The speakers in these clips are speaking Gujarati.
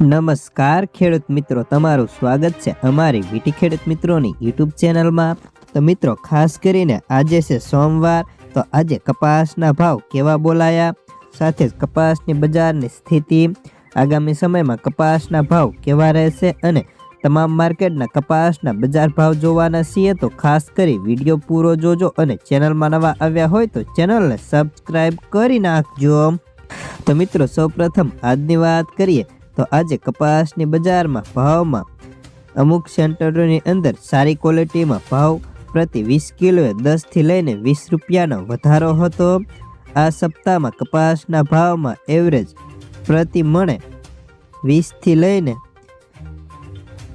નમસ્કાર ખેડૂત મિત્રો, તમારું સ્વાગત છે અમારી વીટી ખેડૂત મિત્રોની યુટ્યુબ ચેનલમાં. તો મિત્રો, ખાસ કરીને આજે છે સોમવાર, તો આજે કપાસના ભાવ કેવા બોલાયા? સાથે જ કપાસની બજારની સ્થિતિ, આગામી સમયમાં કપાસના ભાવ કેવા રહેશે અને તમામ માર્કેટના કપાસના બજાર ભાવ જોવાના છીએ, તો ખાસ કરી વીડિયો પૂરો જોજો અને ચેનલમાં નવા આવ્યા હોય તો ચેનલને સબસ્ક્રાઈબ કરી નાખજો. તો મિત્રો, સૌપ્રથમ આજની વાત કરીએ તો આજે કપાસની બજારમાં ભાવમાં અમુક સેન્ટરોની અંદર સારી ક્વોલિટીમાં ભાવ પ્રતિ વીસ કિલોએ દસથી લઈને વીસ રૂપિયાનો વધારો હતો. આ સપ્તાહમાં કપાસના ભાવમાં એવરેજ પ્રતિ મણે વીસથી લઈને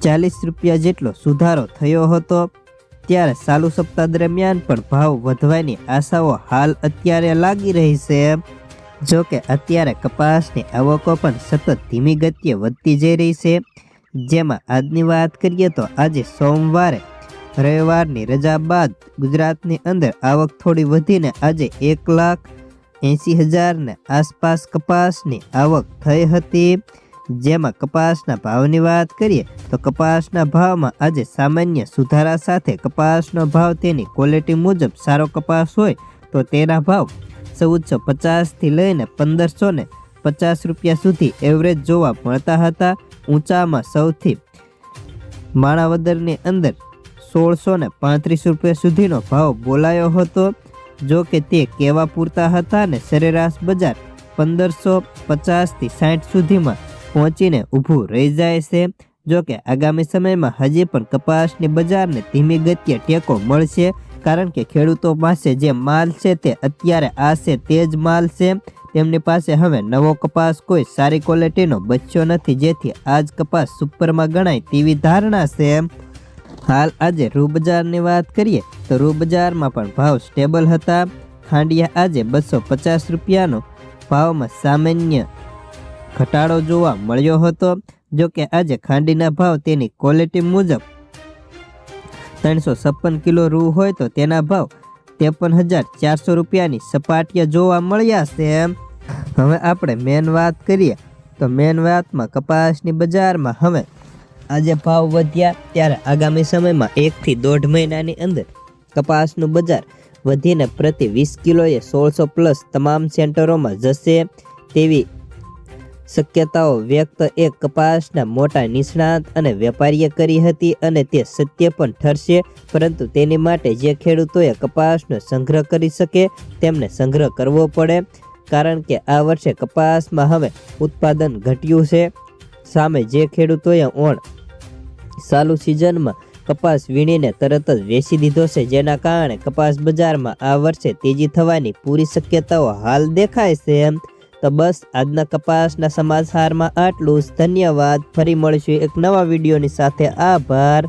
ચાલીસ રૂપિયા જેટલો સુધારો થયો હતો. ત્યારે ચાલુ સપ્તાહ દરમિયાન પણ ભાવ વધવાની આશાઓ હાલ અત્યારે લાગી રહી છે. જો કે અત્યારે કપાસની આવકો પણ સતત ધીમી ગતિએ વધતી જઈ રહી છે. જેમાં આજની વાત કરીએ તો આજે સોમવારે રવિવારની રજા બાદ ગુજરાતની અંદર આવક થોડી વધીને આજે એક લાખ એંસી હજારને આસપાસ કપાસની આવક થઈ હતી. જેમાં કપાસના ભાવની વાત કરીએ તો કપાસના ભાવમાં આજે સામાન્ય સુધારા સાથે કપાસનો ભાવ તેની ક્વોલિટી મુજબ સારો કપાસ હોય તો તેના ભાવ ચૌદસો પચાસથી લઈને પંદરસો ને પચાસ રૂપિયા સુધી એવરેજ જોવા મળતા હતા. ઊંચામાં સૌથી માણાવદરની અંદર સોળસો ને પાંત્રીસ રૂપિયા સુધીનો ભાવ બોલાયો હતો. જો કે તે કેવા પૂરતા હતા ને સરેરાશ બજાર પંદરસો પચાસથી સાઠ સુધીમાં પહોંચીને ઊભું રહી જાય છે. જો કે આગામી સમયમાં હજી પણ કપાસની બજારને ધીમી ગતિએ ટેકો મળશે. કારણ કે ખેડૂતો પાસે જે માલ છે તે અત્યારે આ છે તે જ માલ છે. તેમની પાસે હવે નવો કપાસ કોઈ સારી ક્વોલિટીનો બચ્યો નથી, જેથી આજ કપાસ સુપરમાં ગણાય તેવી ધારણા છે. હાલ આજે રૂબજારની વાત કરીએ તો રૂબજારમાં પણ ભાવ સ્ટેબલ હતા. ખાંડિયા આજે બસો પચાસ રૂપિયાનો ભાવમાં સામાન્ય ઘટાડો જોવા મળ્યો હતો. જો કે આજે ખાંડીના ભાવ તેની ક્વોલિટી મુજબ ત્રણસો છપ્પન કિલો રૂ હોય તો તેના ભાવ ત્રેપન હજાર ચારસો રૂપિયાની સપાટીએ જોવા મળ્યા છે. હવે આપણે મેન વાત કરીએ તો મેન વાતમાં કપાસની બજારમાં હવે આજે ભાવ વધ્યા ત્યારે આગામી સમયમાં એકથી દોઢ મહિનાની અંદર કપાસનું બજાર વધીને પ્રતિ વીસ કિલોએ સોળસો પ્લસ તમામ સેન્ટરોમાં જશે તેવી શક્યતાઓ વ્યક્ત એ કપાસના મોટા નિષ્ણાત અને વેપારીએ કરી હતી અને તે સત્ય પણ ઠરશે, પરંતુ તેની માટે જે ખેડૂતોએ કપાસનો સંગ્રહ કરી શકે, તેમને સંગ્રહ કરવો પડે, કારણ કે આ વર્ષે કપાસમાં હવે ઉત્પાદન ઘટ્યું છે. સામે જે ખેડૂતોએ ઓણ ચાલુ સિઝનમાં કપાસ વીણીને તરત જ વેચી દીધો છે, જેના કારણે કપાસ બજારમાં આ વર્ષે તેજી થવાની પૂરી શક્યતાઓ હાલ દેખાય છે. તો બસ, આજના કપાસના સમાચારમાં આટલું જ. ધન્યવાદ. ફરી મળશું એક નવા વિડીયોની સાથે. આભાર.